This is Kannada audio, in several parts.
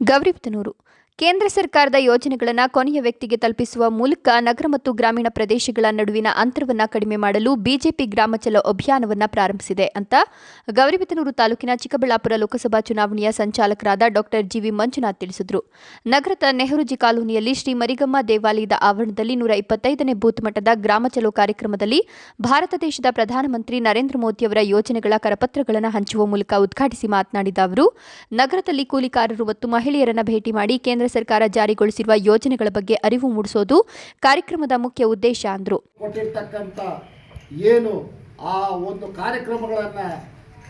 ಗೌರಿಬಿದನೂರು ಕೇಂದ್ರ ಸರ್ಕಾರದ ಯೋಜನೆಗಳನ್ನು ಕೊನೆಯ ವ್ಯಕ್ತಿಗೆ ತಲುಪಿಸುವ ಮೂಲಕ ನಗರ ಮತ್ತು ಗ್ರಾಮೀಣ ಪ್ರದೇಶಗಳ ನಡುವಿನ ಅಂತರವನ್ನು ಕಡಿಮೆ ಮಾಡಲು ಬಿಜೆಪಿ ಗ್ರಾಮ ಚಲೋ ಅಭಿಯಾನವನ್ನು ಪ್ರಾರಂಭಿಸಿದೆ ಅಂತ ಗೌರಿಬಿದನೂರು ತಾಲೂಕಿನ ಚಿಕ್ಕಬಳ್ಳಾಪುರ ಲೋಕಸಭಾ ಚುನಾವಣೆಯ ಸಂಚಾಲಕರಾದ ಡಾಕ್ಟರ್ ಜಿವಿ ಮಂಜುನಾಥ್ ತಿಳಿಸಿದರು. ನಗರದ ನೆಹರುಜಿ ಕಾಲೋನಿಯಲ್ಲಿ ಶ್ರೀ ಮರಿಗಮ್ಮ ದೇವಾಲಯದ ಆವರಣದಲ್ಲಿ ನೂರ ಇಪ್ಪತ್ತೈದನೇ ಬೂತ್ ಮಟ್ಟದ ಗ್ರಾಮ ಚಲೋ ಕಾರ್ಯಕ್ರಮದಲ್ಲಿ ಭಾರತ ದೇಶದ ಪ್ರಧಾನಮಂತ್ರಿ ನರೇಂದ್ರ ಮೋದಿಯವರ ಯೋಜನೆಗಳ ಕರಪತ್ರಗಳನ್ನು ಹಂಚುವ ಮೂಲಕ ಉದ್ಘಾಟಿಸಿ ಮಾತನಾಡಿದ ಅವರು, ನಗರದಲ್ಲಿ ಕೂಲಿಕಾರರು ಮತ್ತು ಮಹಿಳೆಯರನ್ನ ಭೇಟಿ ಮಾಡಿ ಕೇಂದ್ರ ಸರ್ಕಾರ ಜಾರಿಗೊಳಿಸಿರುವ ಯೋಜನೆಗಳ ಬಗ್ಗೆ ಅರಿವು ಮೂಡಿಸೋದು ಕಾರ್ಯಕ್ರಮದ ಮುಖ್ಯ ಉದ್ದೇಶ ಅಂದರು. ಏನು ಆ ಒಂದು ಕಾರ್ಯಕ್ರಮಗಳನ್ನು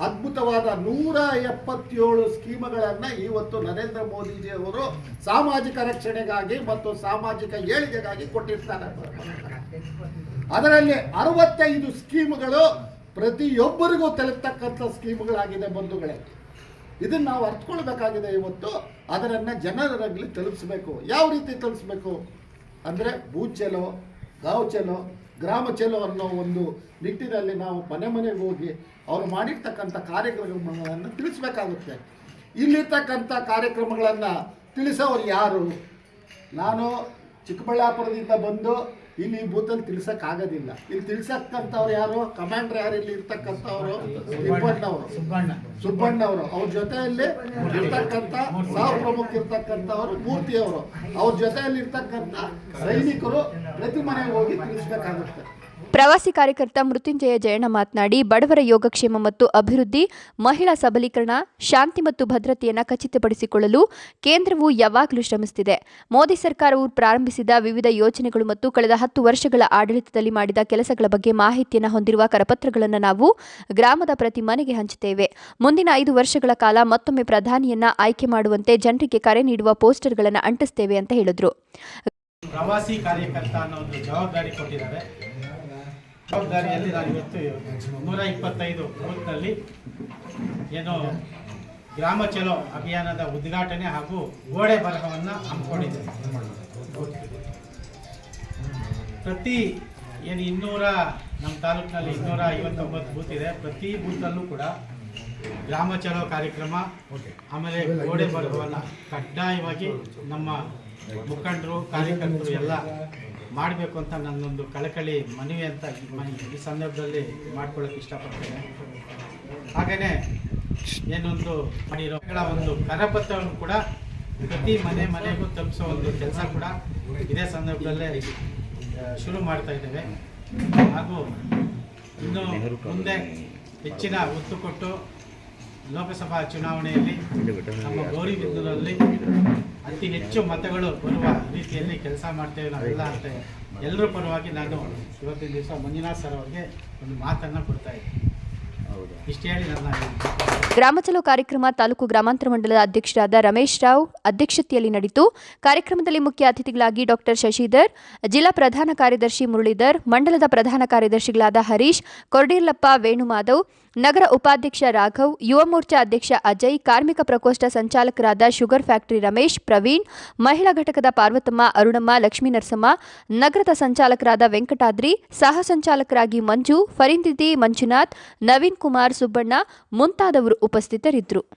ಅದ್ಭುತವಾದ ನೂರ ಎಪ್ಪತ್ತೇಳು ಸ್ಕೀಮ್ಗಳನ್ನು ಇವತ್ತು ನರೇಂದ್ರ ಮೋದಿಜಿ ಅವರು ಸಾಮಾಜಿಕ ರಕ್ಷಣೆಗಾಗಿ ಮತ್ತು ಸಾಮಾಜಿಕ ಏಳಿಗೆಗಾಗಿ ಕೊಟ್ಟಿರ್ತಾರೆ. ಅದರಲ್ಲಿ ಅರವತ್ತೈದು ಸ್ಕೀಮ್ಗಳು ಪ್ರತಿಯೊಬ್ಬರಿಗೂ ತಲುಪ್ತಕ್ಕಂಥ ಸ್ಕೀಮ್ಗಳಾಗಿದೆ ಬಂಧುಗಳೇ. ಇದನ್ನ ನಾವು ಅರ್ಥಕೊಳ್ಬೇಕಾಗಿದೆ ಇವತ್ತು. ಅದರನ್ನು ಜನರಲ್ಲಿ ತಲುಪಿಸ್ಬೇಕು. ಯಾವ ರೀತಿ ತಲುಪಿಸ್ಬೇಕು? ಅಂದರೆ ಭೂ ಚಲೋ ಗಾವ್ ಚಲೋ ಗ್ರಾಮ ಚಲೋ ಅನ್ನೋ ಒಂದು ನಿಟ್ಟಿನಲ್ಲಿ ನಾವು ಮನೆ ಮನೆಗೆ ಹೋಗಿ ಅವರು ಮಾಡಿರ್ತಕ್ಕಂಥ ಕಾರ್ಯಕ್ರಮಗಳನ್ನು ತಿಳಿಸ್ಬೇಕಾಗುತ್ತೆ. ಇಲ್ಲಿರ್ತಕ್ಕಂಥ ಕಾರ್ಯಕ್ರಮಗಳನ್ನು ತಿಳಿಸೋರು ಯಾರು? ನಾನು ಚಿಕ್ಕಬಳ್ಳಾಪುರದಿಂದ ಬಂದು ಇಲ್ಲಿ ಈ ಬೂತಲ್ಲಿ ತಿಳಿಸೋಕ್ಕಾಗೋದಿಲ್ಲ ಇಲ್ಲಿ ತಿಳ್ಸಕ್ಕಂಥವ್ರು ಯಾರು? ಕಮಾಂಡರ್ ಯಾರು ಇಲ್ಲಿ ಇರ್ತಕ್ಕಂಥವ್ರು? ತಿಪ್ಪಣ್ಣವರು ಸುಬ್ಬಣ್ಣ. ಸುಬ್ಬಣ್ಣವರು. ಅವ್ರ ಜೊತೆಯಲ್ಲಿ ಇರ್ತಕ್ಕಂಥ ಸಹ ಪ್ರಮುಖ ಇರ್ತಕ್ಕಂಥವ್ರು ಮೂರ್ತಿಯವರು. ಅವ್ರ ಜೊತೆಯಲ್ಲಿ ಇರ್ತಕ್ಕಂಥ ಸೈನಿಕರು ಪ್ರತಿ ಮನೆಗೆ ಹೋಗಿ ತಿಳಿಸ್ಬೇಕಾಗುತ್ತೆ. ಪ್ರವಾಸಿ ಕಾರ್ಯಕರ್ತ ಮೃತ್ಯುಂಜಯ ಜಯಣ್ಣ ಮಾತನಾಡಿ, ಬಡವರ ಯೋಗಕ್ಷೇಮ ಮತ್ತು ಅಭಿವೃದ್ಧಿ, ಮಹಿಳಾ ಸಬಲೀಕರಣ, ಶಾಂತಿ ಮತ್ತು ಭದ್ರತೆಯನ್ನು ಖಚಿತಪಡಿಸಿಕೊಳ್ಳಲು ಕೇಂದ್ರವು ಯಾವಾಗಲೂ ಶ್ರಮಿಸುತ್ತಿದೆ ಮೋದಿ ಸರ್ಕಾರವು ಪ್ರಾರಂಭಿಸಿದ ವಿವಿಧ ಯೋಜನೆಗಳು ಮತ್ತು ಕಳೆದ ಹತ್ತು ವರ್ಷಗಳ ಆಡಳಿತದಲ್ಲಿ ಮಾಡಿದ ಕೆಲಸಗಳ ಬಗ್ಗೆ ಮಾಹಿತಿಯನ್ನು ಹೊಂದಿರುವ ಕರಪತ್ರಗಳನ್ನು ನಾವು ಗ್ರಾಮದ ಪ್ರತಿ ಮನೆಗೆ ಹಂಚುತ್ತೇವೆ. ಮುಂದಿನ ಐದು ವರ್ಷಗಳ ಕಾಲ ಮತ್ತೊಮ್ಮೆ ಪ್ರಧಾನಿಯನ್ನ ಆಯ್ಕೆ ಮಾಡುವಂತೆ ಜನರಿಗೆ ಕರೆ ನೀಡುವ ಪೋಸ್ಟರ್ಗಳನ್ನು ಅಂಟಿಸುತ್ತೇವೆ ಅಂತ ಹೇಳಿದರು. ಪ್ರವಾಸಿ ಕಾರ್ಯಕರ್ತ ಅನ್ನೋ ಒಂದು ಜವಾಬ್ದಾರಿ ಕೊಟ್ಟಿದ್ದಾರೆ. ಜವಾಬ್ದಾರಿಯಲ್ಲಿ ನಾನು ಇವತ್ತು ನೂರ ಇಪ್ಪತ್ತೈದು ಬೂತ್ನಲ್ಲಿ ಏನು ಗ್ರಾಮ ಚಲೋ ಅಭಿಯಾನದ ಉದ್ಘಾಟನೆ ಹಾಗೂ ಗೋಡೆ ಬರಹವನ್ನು ಹಮ್ಮಿಕೊಂಡಿದ್ದೇನೆ. ಪ್ರತಿ ಏನು ಇನ್ನೂರ ನಮ್ಮ ತಾಲೂಕಿನಲ್ಲಿ ಇನ್ನೂರ ಐವತ್ತೊಂಬತ್ತು ಬೂತ್ ಇದೆ. ಪ್ರತಿ ಬೂತಲ್ಲೂ ಕೂಡ ಗ್ರಾಮ ಚಲೋ ಕಾರ್ಯಕ್ರಮ ಆಮೇಲೆ ಗೋಡೆ ಬರಹವನ್ನು ಕಡ್ಡಾಯವಾಗಿ ನಮ್ಮ ಮುಖಂಡರು, ಕಾರ್ಯಕರ್ತರು ಎಲ್ಲ ಮಾಡಬೇಕು ಅಂತ ನನ್ನೊಂದು ಕಳಕಳಿ ಮನವಿ ಅಂತ ಈ ಸಂದರ್ಭದಲ್ಲಿ ಮಾಡ್ಕೊಳ್ಳೋಕೆ ಇಷ್ಟಪಡ್ತೇನೆ. ಹಾಗೆಯೇ ಏನೊಂದು ಮಾಡಿರೋ ಒಂದು ಕರಪತ್ರವನ್ನು ಕೂಡ ಪ್ರತಿ ಮನೆ ಮನೆಗೂ ತಲುಪಿಸೋ ಒಂದು ಕೆಲಸ ಕೂಡ ಇದೇ ಸಂದರ್ಭದಲ್ಲೇ ಶುರು ಮಾಡ್ತಾ ಇದ್ದೇವೆ. ಹಾಗೂ ಇನ್ನು ಮುಂದೆ ಹೆಚ್ಚಿನ ಒತ್ತು ಕೊಟ್ಟು ಲೋಕಸಭಾ ಚುನಾವಣೆಯಲ್ಲಿ ನಮ್ಮ ಗೌರಿಬಿದನೂರಲ್ಲಿ ಅತಿ ಹೆಚ್ಚು ಮತಗಳು ಬರುವ ರೀತಿಯಲ್ಲಿ ಕೆಲಸ ಮಾಡ್ತೇವೆ ನಾವೆಲ್ಲ ಅಂತ ಎಲ್ಲರ ಪರವಾಗಿ ನಾನು ಇವತ್ತಿನ ದಿವಸ ಮಂಜುನಾಥ್ ಸರ್ ಅವರಿಗೆ ಒಂದು ಮಾತನ್ನು ಕೊಡ್ತಾ ಇದ್ದೀನಿ. ಗ್ರಾಮ ಚಲೋ ಕಾರ್ಯಕ್ರಮ ತಾಲೂಕು ಗ್ರಾಮಾಂತರ ಮಂಡಲದ ಅಧ್ಯಕ್ಷರಾದ ರಮೇಶ್ ರಾವ್ ಅಧ್ಯಕ್ಷತೆಯಲ್ಲಿ ನಡೆಯಿತು ಕಾರ್ಯಕ್ರಮದಲ್ಲಿ ಮುಖ್ಯ ಅತಿಥಿಗಳಾಗಿ ಡಾಕ್ಟರ್ ಶಶಿಧರ್ ಜಿಲ್ಲಾ ಪ್ರಧಾನ ಕಾರ್ಯದರ್ಶಿ ಮುರಳೀಧರ್ ಮಂಡಲದ ಪ್ರಧಾನ ಕಾರ್ಯದರ್ಶಿಗಳಾದ ಹರೀಶ್ ಕೊರ್ಡೀರ್ಲಪ್ಪ ವೇಣುಮಾಧವ್ ನಗರ ಉಪಾಧ್ಯಕ್ಷ ರಾಘವ್, ಯುವ ಮೋರ್ಚಾ ಅಧ್ಯಕ್ಷ ಅಜಯ್, ಕಾರ್ಮಿಕ ಪ್ರಕೋಷ್ಠ ಸಂಚಾಲಕರಾದ ಶುಗರ್ ಫ್ಯಾಕ್ಟರಿ ರಮೇಶ್, ಪ್ರವೀಣ್, ಮಹಿಳಾ ಘಟಕದ ಪಾರ್ವತಮ್ಮ ಅರುಣಮ್ಮ, ಲಕ್ಷ್ಮೀ ನರಸಮ್ಮ, ನಗರದ ಸಂಚಾಲಕರಾದ ವೆಂಕಟಾದ್ರಿ, ಸಹ ಸಂಚಾಲಕರಾಗಿ ಮಂಜು ಫರಿಂದಿದಿ ಮಂಜುನಾಥ್, ನವೀನ್ ಕುಮಾರ್ ಸುಬ್ಬಣ್ಣ ಮುಂತಾದವರು ಉಪಸ್ಥಿತರಿದ್ದರು.